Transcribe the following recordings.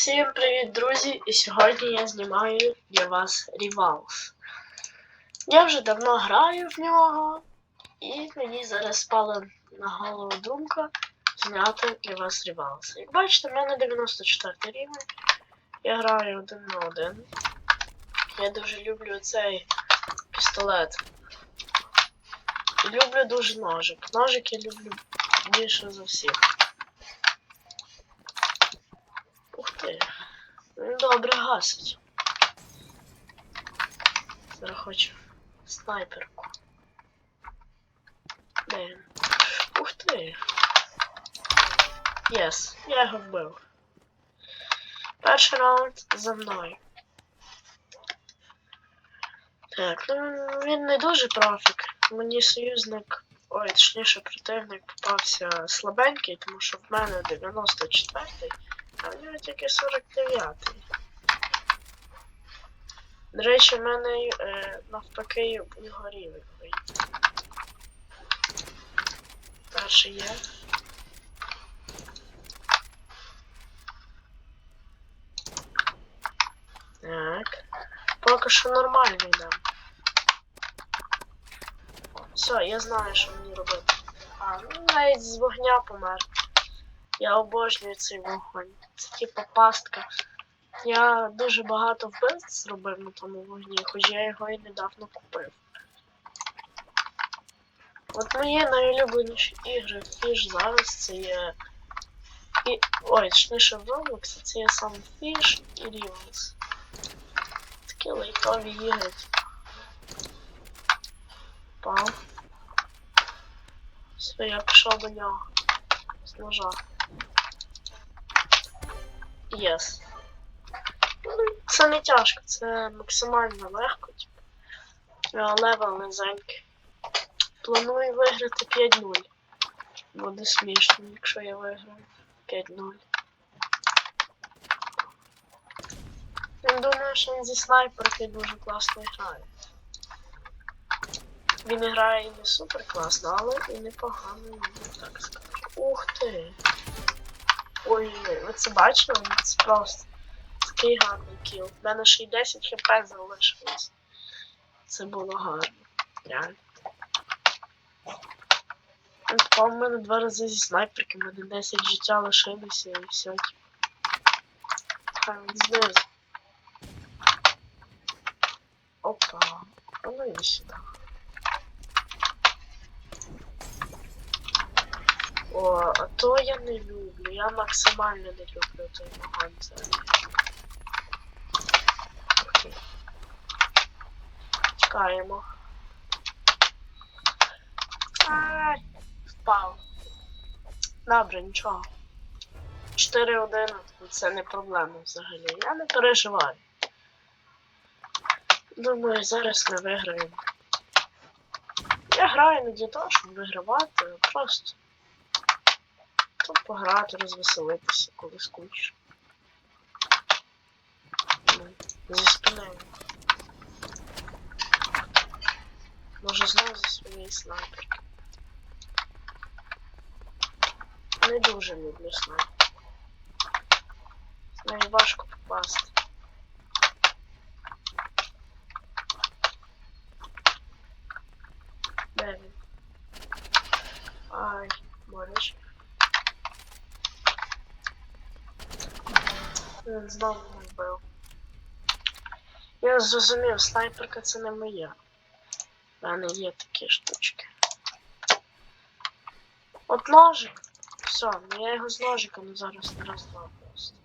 Всім привіт, друзі! І сьогодні я знімаю для вас Rivals. Я вже давно граю в нього, і мені зараз спала на голову думка зняти для вас Rivals. Як бачите, в мене 94 рівень. Я граю один на один. Я дуже люблю цей пістолет. Люблю дуже ножик. Ножик я люблю більше за всіх. Ух ти. Він добре гасить. Зараз хочу снайперку. Де він? Ух ти. Єс, я його вбив. Перший раунд за мною. Так, ну він не дуже профік. Мені союзник, ой, точніше противник попався слабенький, тому що в мене 94-й. А в нього тільки 49-й. До речі, в мене е, навпаки його рівень. Перший є. Так. Поки що нормально йдемо. Все, я знаю, що мені робити. А, ну навіть з вогня помер. Я обожнюю цей вогонь. Це типа пастка. Я дуже багато вбивств зробив на тому вогні, хоч я його і недавно купив. От мої найулюбленіші ігри фіш зараз це є. І... Ой, точніше в Roblox це є сам фіш і Rivals. Такі лайтові ігри. Пав. Все, я пішов до нього. З ножа. Єс. Ну, Це не тяжко, це максимально легко, типу. Е, Левел низенький. Планую виграти 5-0. Буде смішно, якщо я виграю 5-0. Він думає, що він зі снайперки дуже класно грає. Він грає і не супер класно, але і непогано, я так скажу. Ух ти! Ой, ви це бачили? Це просто такий гарний кіл. У мене ще й 10 хп залишилось. Це було гарно. Реально. Типа в мене два рази зі снайперки, в мене 10 життя лишилося і все. Хай він знизу. Опа. Ну іди сюди. О, а то я не люблю. Я максимально не люблю той вогонь взагалі. Окей. Чекаємо. Ай, впав. Добре, нічого. 4-1 це не проблема взагалі. Я не переживаю. Думаю, зараз ми виграємо. Я граю не для того, щоб вигравати, а просто тут пограти, розвеселитися, коли скучно. Зі спиною. Може знову зі своєї снайперки. Не дуже люблю снайперку. Нею важко попасти. Де він? Ай, боляче. Він знову не вбив. Я зрозумів, снайперка це не моя. У мене є такі штучки. От ножик. Все, ну я його з ножиками зараз не раз-два просто.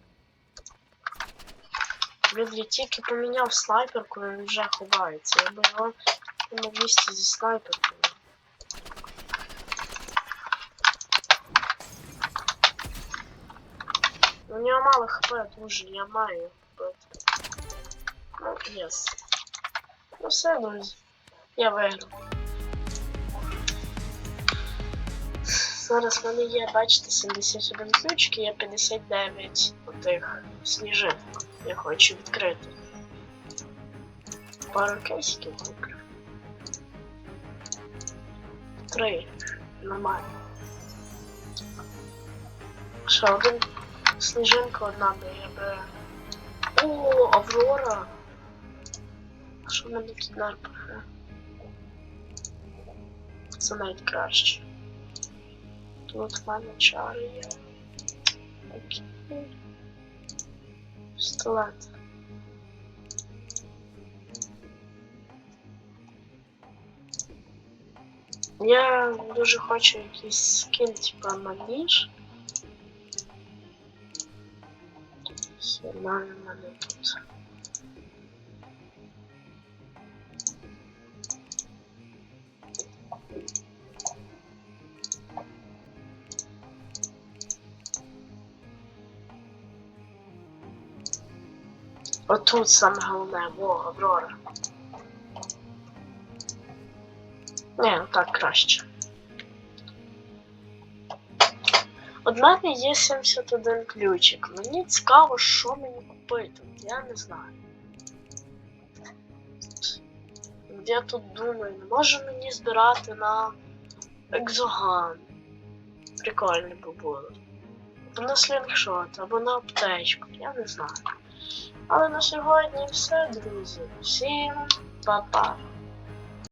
Блін, я тільки поміняв снайперку, він вже ховається. Я би його на місці зі снайперкою. У нього мало хп, дуже, я маю його вбити. Ну, все, друзі. Я виграв. Зараз в мене є, бачите, 71 ключки, є 59 отих сніжинок. Я хочу відкрити. Пару кейсиків куплю. Три. Нормально. Ще один Сніжинка одна би. О, Аврора. А що в мене кіднар пахне? Це навіть краще. Тут в мене чари є. Окей. Пістолет. Я дуже хочу якийсь скін, типа маніж. Нормально в мене тут. Отут саме головне, во, Аврора. Ні, ну так краще. Мене є 71 ключик. Мені цікаво, що мені купити. Я не знаю. Я тут думаю, може мені збирати на екзоган. Прикольно би було. Або на слінгшот, або на аптечку, я не знаю. Але на сьогодні все, друзі. Всім па-па.